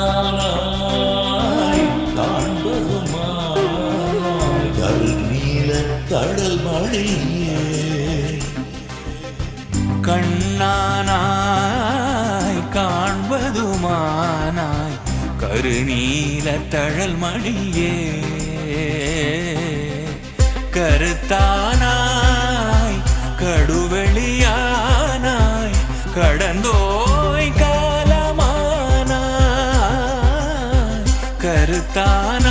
நானாய் காண்பதுமாய் கல் நீல கடல் மணியே கண்ணானாய் காண்பதுமானாய் கருநீல தழல் மணியே கருத்தானாய் கடுவெளியானாய் கடந்தோ താന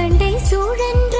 தண்டை சூழன்ற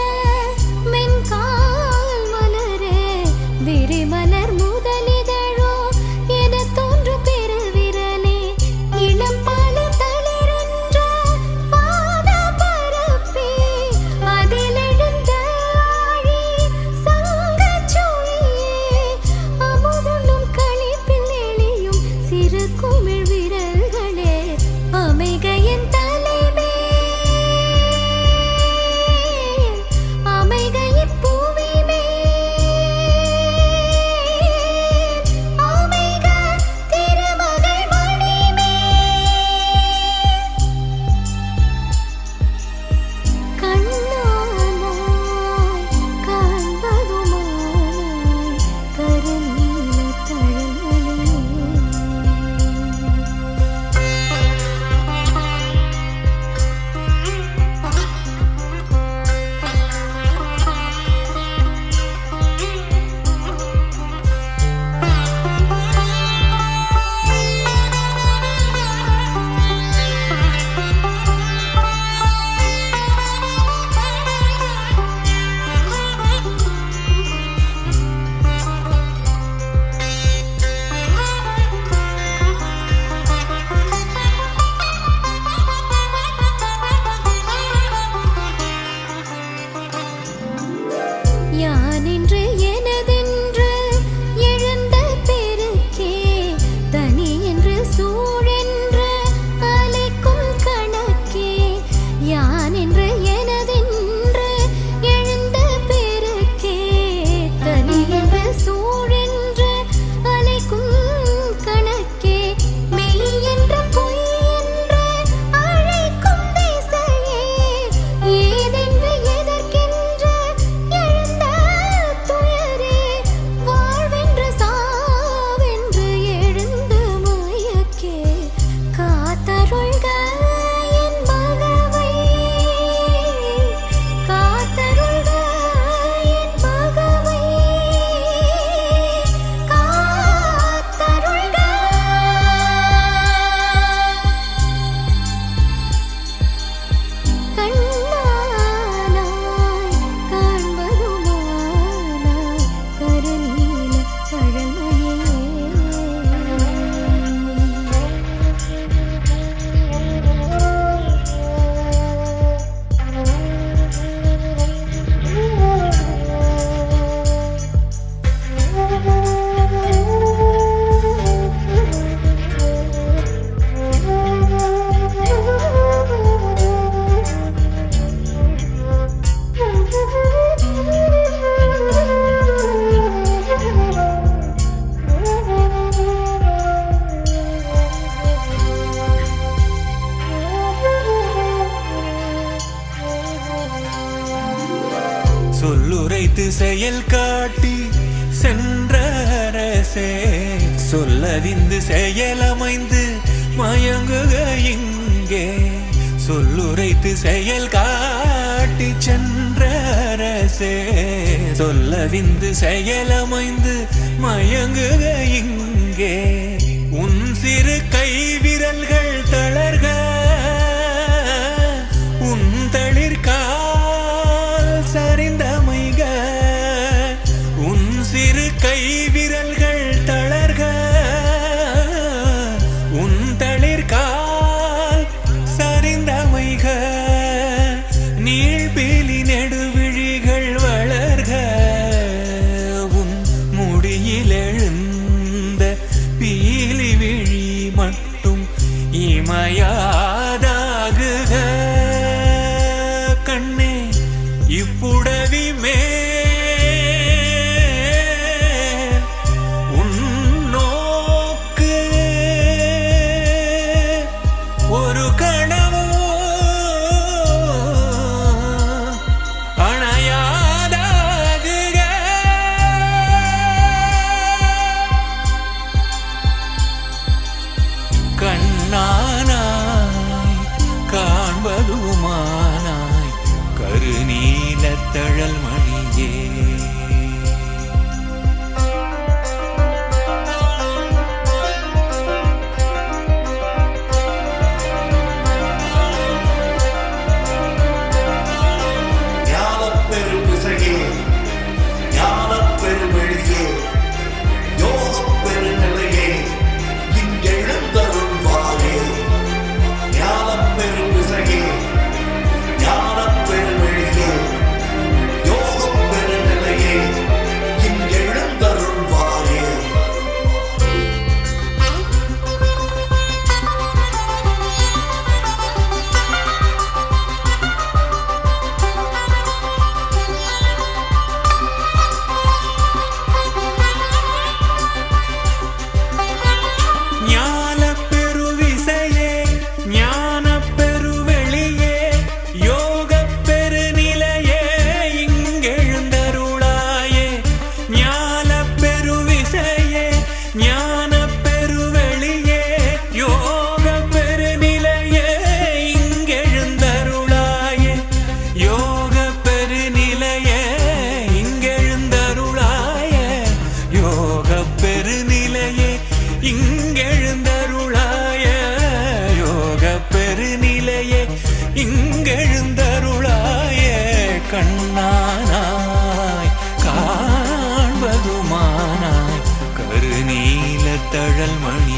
செயல் காட்டி சென்ற அரசே சொல்லவிந்து செயலமைந்து மயங்குக இங்கே. சொல்லுரைத்து செயல் காட்டி சென்ற அரசே சொல்லவிந்து செயலமைந்து மயங்குக இங்கே. உன் சிறு தழல் மழை பெருவிசையே பெருவெளியே யோகப் பெருநிலையே இங்கெழுந்தருளாயே. யோகப் பெருநிலையே இங்கெழுந்தருளாயே. யோகப் பெருநிலையே இங்கெழுந்தருளாய. யோகப் பெருநிலையே இங்கெழுந்தருளாய. கண்ணானாய் தழல் மணி